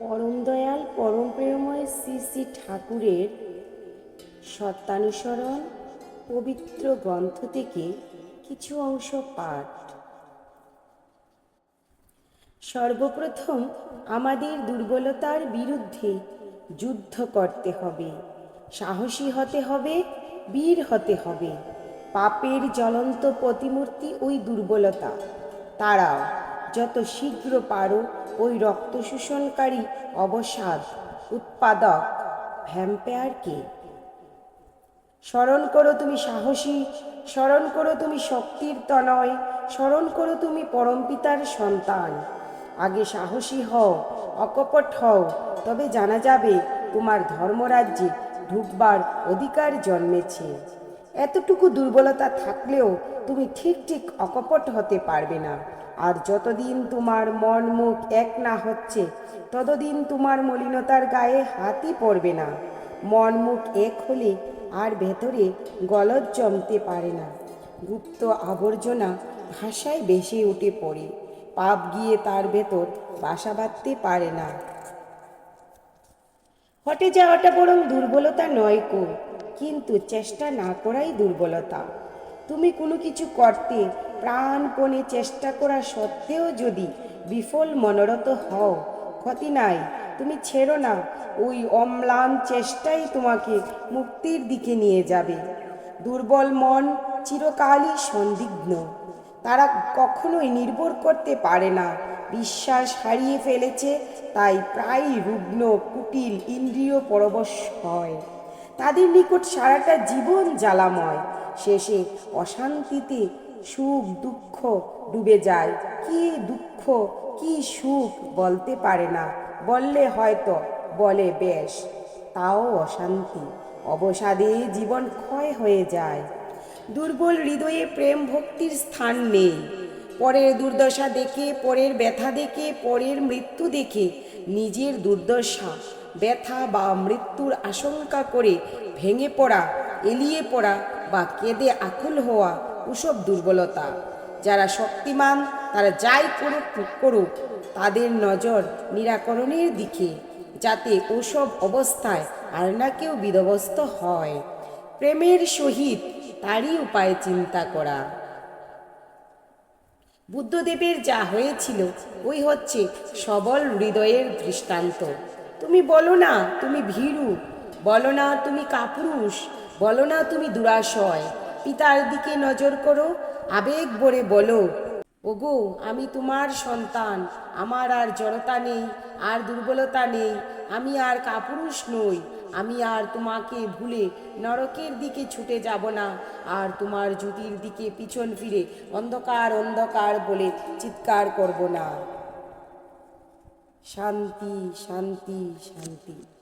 পরম দয়াল, পরম প্রেমময় শ্রী শ্রী ঠাকুরের সত্যানুসরণ পবিত্র গ্রন্থ থেকে কিছু অংশ পাঠ। সর্বপ্রথম আমাদের দুর্বলতার বিরুদ্ধে যুদ্ধ করতে হবে। সাহসী হতে হবে, বীর হতে হবে। পাপের জ্বলন্ত প্রতিমূর্তি ওই দুর্বলতা। তারাও যত শীঘ্র পারো, ওই রক্ত শোষণকারী অবসাদ উৎপাদক ভ্যাম্পায়ারকে। স্মরণ করো তুমি সাহসী, স্মরণ করো তুমি শক্তির তনয়, স্মরণ করো তুমি পরমপিতার সন্তান। আগে সাহসী হও, অকপট হও, তবে জানা যাবে তোমার ধর্মরাজ্যে ঢুকবার অধিকার জন্মেছে। এতটুকু দুর্বলতা থাকলেও তুমি ঠিক ঠিক অকপট হতে পারবে না। আর যতদিন তোমার মন মুখ এক না হচ্ছে, ততদিন তোমার মলিনতার গায়ে হাতই পড়বে না। মন মুখ এক হলে আর ভেতরে গলদ জমতে পারে না। গুপ্ত আবর্জনা ভাষায় বেশি উঠে পড়ে। পাপ গিয়ে তার ভেতর বাসা বাঁধতে পারে না। হটে যাওয়াটা বরং দুর্বলতা নয় কো। কিন্তু চেষ্টা না করাই দুর্বলতা। তুমি কোনো কিছু করতে, প্রাণপণে চেষ্টা করা সত্ত্বেও যদি বিফল মনোরত হও, ক্ষতি নাই। তুমি ছেড়ো না, ওই অম্লান চেষ্টাই তোমাকে মুক্তির দিকে নিয়ে যাবে। দুর্বল মন চিরকালই সন্দিগ্ধ তারা কখনোই নির্ভর করতে পারে না। বিশ্বাস হারিয়ে ফেলেছে, তাই প্রায়ই রুগ্ন, কুটিল ইন্দ্রিয় পরবশ হয়। তাদের নিকট সারাটা জীবন জ্বালাময়। শেষে অশান্তিতে সুখ, দুঃখ ডুবে যায়। কি দুঃখ, কি সুখ বলতে পারে না। বললে হয়তো, বলে বেশ, তাও অশান্তি। অবসাদে জীবন ক্ষয় হয়ে যায়। দুর্বল হৃদয়ে প্রেম ভক্তির স্থান নেই। পরের দুর্দশা দেখে, পরের ব্যথা দেখে, পরের মৃত্যু দেখে নিজের দুর্দশা ব্যথা বা মৃত্যুর আশঙ্কা করে ভেঙে পড়া, এলিয়ে পড়া বা কেঁদে আকুল হওয়া ওসব দুর্বলতা। যারা শক্তিমান, তারা যাই করুক করুক, তাদের নজর নিরাকরণের দিকে, যাতে ওসব অবস্থায় আর না কেউ বিধবস্ত হয়। প্রেমের সহিত তারই উপায় চিন্তা করা। বুদ্ধদেবের যা হয়েছিল, ওই হচ্ছে সবল হৃদয়ের দৃষ্টান্ত। তুমি বলো না তুমি ভীরু, বলো না তুমি কাপুরুষ, বলো না তুমি দুরাশয়। পিতার দিকে নজর করো, আবেগ ভরে বলো, ওগো, আমি তোমার সন্তান, আমার আর জড়তা নেই, আর দুর্বলতা নেই, আমি আর কাপুরুষ নই, আমি আর তোমাকে ভুলে নরকের দিকে ছুটে যাব না, আর তোমার জ্যোতির দিকে পিছন ফিরে অন্ধকার অন্ধকার বলে চিৎকার করব না। শান্তি শান্তি শান্তি।